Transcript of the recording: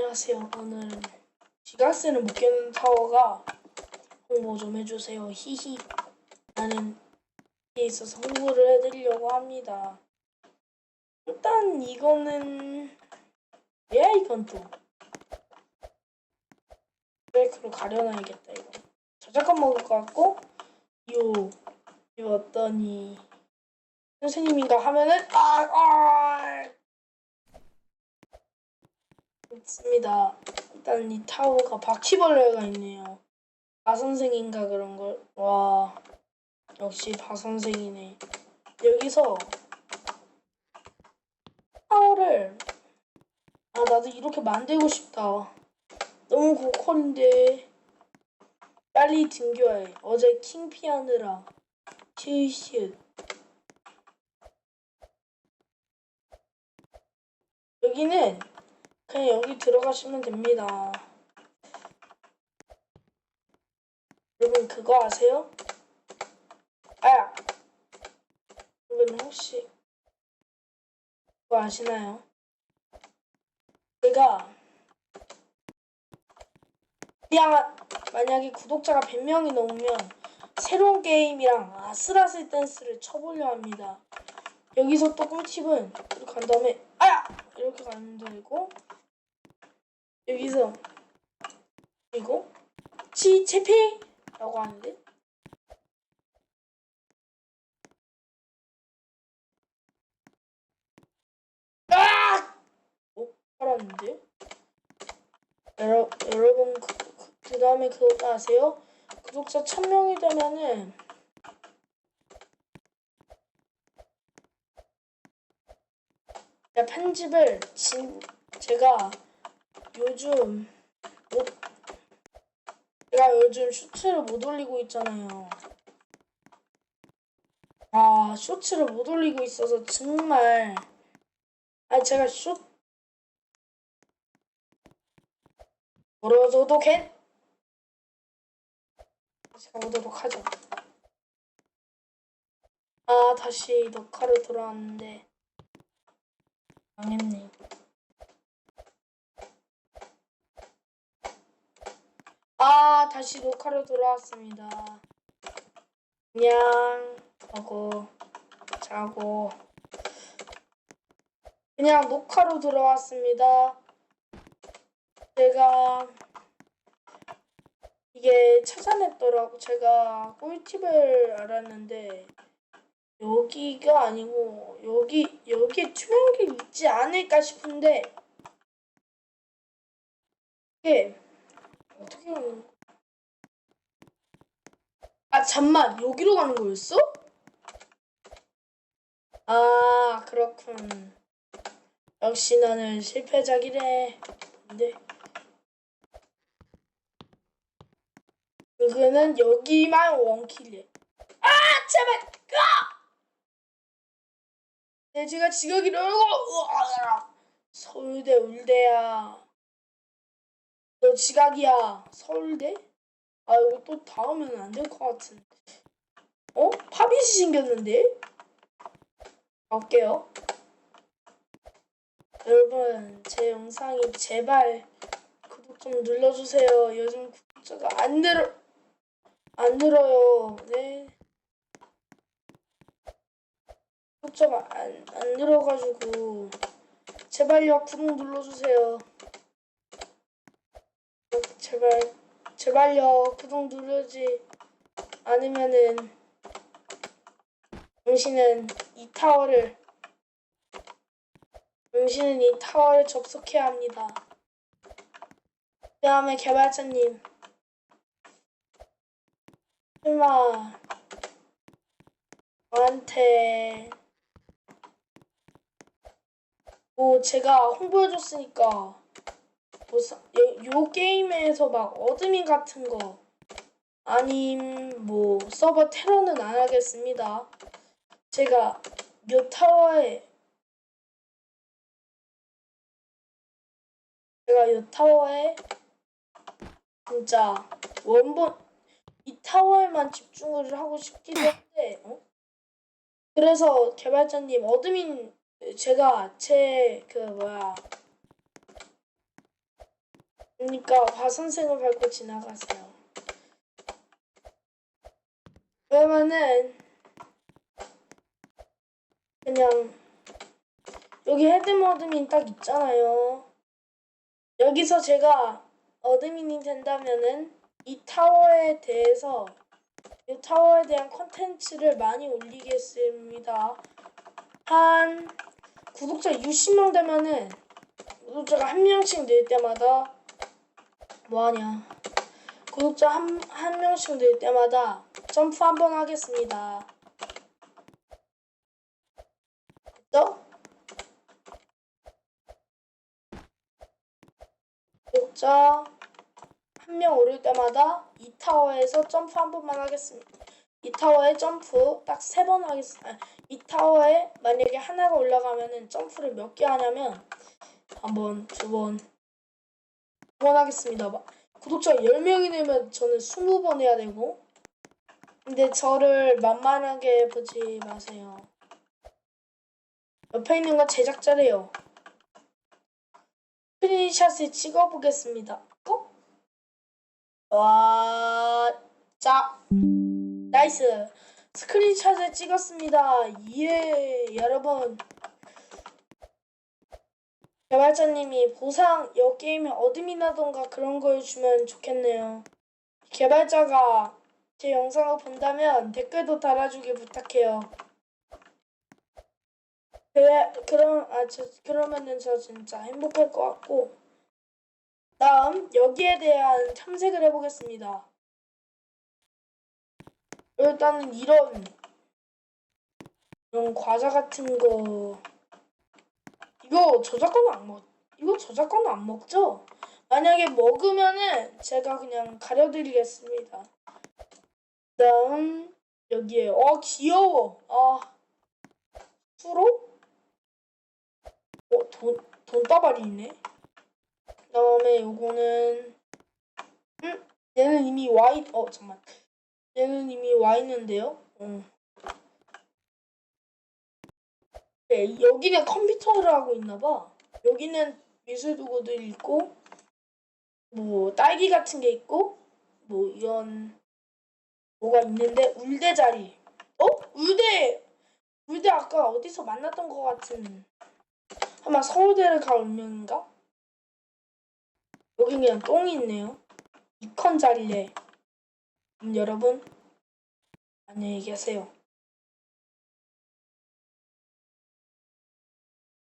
안녕하세요. 오늘 지각세는 못 깨는 타워가 홍보 좀 해주세요. 히히. 나는 여기에 있어서 홍보를 해드리려고 합니다. 일단 이거는 이건 또 브레이크로 가려놔야겠다 이거. 저작권 먹을 것 같고 요 이거 어떠니 선생님인가 하면은 아 아. 있습니다. 일단 이 타워가 바퀴벌레가 있네요. 바 선생인가 그런 걸. 와 역시 바 선생이네. 여기서 타워를 아 나도 이렇게 만들고 싶다. 너무 고퀄인데 빨리 등교해. 어제 킹피 하느라 슈슈. 여기는 그냥 여기 들어가시면 됩니다. 여러분 그거 아세요? 아! 여러분 혹시 그거 아시나요? 제가 그냥 만약에 구독자가 100명이 넘으면 새로운 게임이랑 아슬아슬 댄스를 쳐보려 합니다. 여기서 또 꿀팁은 이렇게 간 다음에 아야! 이렇게 가면 되고 여기서 그리고 치체피라고 하는데 아! 못 알았는데 여러, 여러분 그, 그, 그 다음에 그것도 아세요? 구독자 1000명이 되면은 편집을 진 제가 요즘 못 제가 요즘 쇼츠를 못 올리고 있잖아요. 아 쇼츠를 못 올리고 있어서 정말 아 제가 쇼 멀어져도 괜 다시 가보도록 하죠. 아 다시 녹화로 돌아왔는데 망했네. 아, 다시 녹화로 돌아왔습니다. 그냥 하고 자고 그냥 녹화로 돌아왔습니다. 제가 이게 찾아냈더라고. 제가 꿀팁을 알았는데 여기가 아니고 여기 여기에 투명길 있지 않을까 싶은데 이게 어떻게 거? 아 잠만 여기로 가는 거였어? 아 그렇군. 역시 나는 실패작이래. 근데 그거는 여기만 원킬이야. 아 제발 가! 내 제가 지각이를 하고 으아, 서울대 울대야. 너 지각이야. 서울대? 아 이거 또 닿으면 안 될 것 같은. 어? 팝잇이 생겼는데? 갈게요. 여러분 제 영상이 제발 구독 좀 눌러주세요. 요즘 구독자가 안 늘어 안 늘어요. 네. 구독자가 안, 안 늘어가지고 제발요 구독 눌러주세요. 제발 제발요. 구독 누르지. 않으면은 당신은 이 타워를 당신은 이 타워를 접속해야 합니다. 그 다음에 개발자님. 설마 저한테 뭐 제가 홍보해줬으니까 뭐 사- 요, 요 게임에서 막 어드민 같은 거 아님 뭐 서버 테러는 안 하겠습니다. 제가 요 타워에 제가 요 타워에 진짜 원본 이 타워에만 집중을 하고 싶기도 한데 어? 그래서 개발자님 어드민 제가 제 그 뭐야 그러니까 화 선생을 밟고 지나가세요. 그러면은 그냥 여기 헤드 어드민 딱 있잖아요. 여기서 제가 어드민이 된다면은 이 타워에 대해서 이 타워에 대한 컨텐츠를 많이 올리겠습니다. 한 구독자 60명 되면은 구독자가 한 명씩 늘 때마다 뭐하냐 구독자 한, 한 명씩 늘 때마다 점프 한 번 하겠습니다. 됐죠? 구독자 한 명 오를 때마다 이 타워에서 점프 한 번만 하겠습니다. 이 타워에 점프 딱 세 번 하겠습니다. 아, 이 타워에 만약에 하나가 올라가면은 점프를 몇 개 하냐면 한 번, 두 번, 두 번 하겠습니다. 막 구독자 10명이 되면 저는 20번 해야 되고 근데 저를 만만하게 보지 마세요. 옆에 있는 건 제작자래요. 스크린샷을 찍어보겠습니다. 꼭? 와, 자, 나이스. 스크린샷을 찍었습니다. 예, 여러분. 개발자님이 보상 여 게임에 어드민하던가 그런 걸 주면 좋겠네요. 개발자가 제 영상을 본다면 댓글도 달아주길 부탁해요. 그래 그럼 아저 그러면은 저 진짜 행복할 것 같고 다음 여기에 대한 탐색을 해보겠습니다. 일단은 이런 이런 과자 같은 거 이거 저작권 안 먹, 이거 저작권 안 먹죠? 만약에 먹으면은 제가 그냥 가려드리겠습니다. 다음 여기에 어 귀여워. 아 수로? 어돈 돈다발이 있네. 그다음에 요거는 음 얘는 이미 와 있. 어 잠만. 얘는 이미 와 있는데요. 어. 네, 여기는 컴퓨터를 하고 있나 봐. 여기는 미술 도구들 있고 뭐 딸기 같은 게 있고 뭐 이런 뭐가 있는데 울대 자리. 어? 울대 울대 아까 어디서 만났던 것 같은 아마 서울대를 갈 운명인가? 여기 그냥 똥이 있네요. 이컨 자리래. 음, 여러분 안녕히 계세요.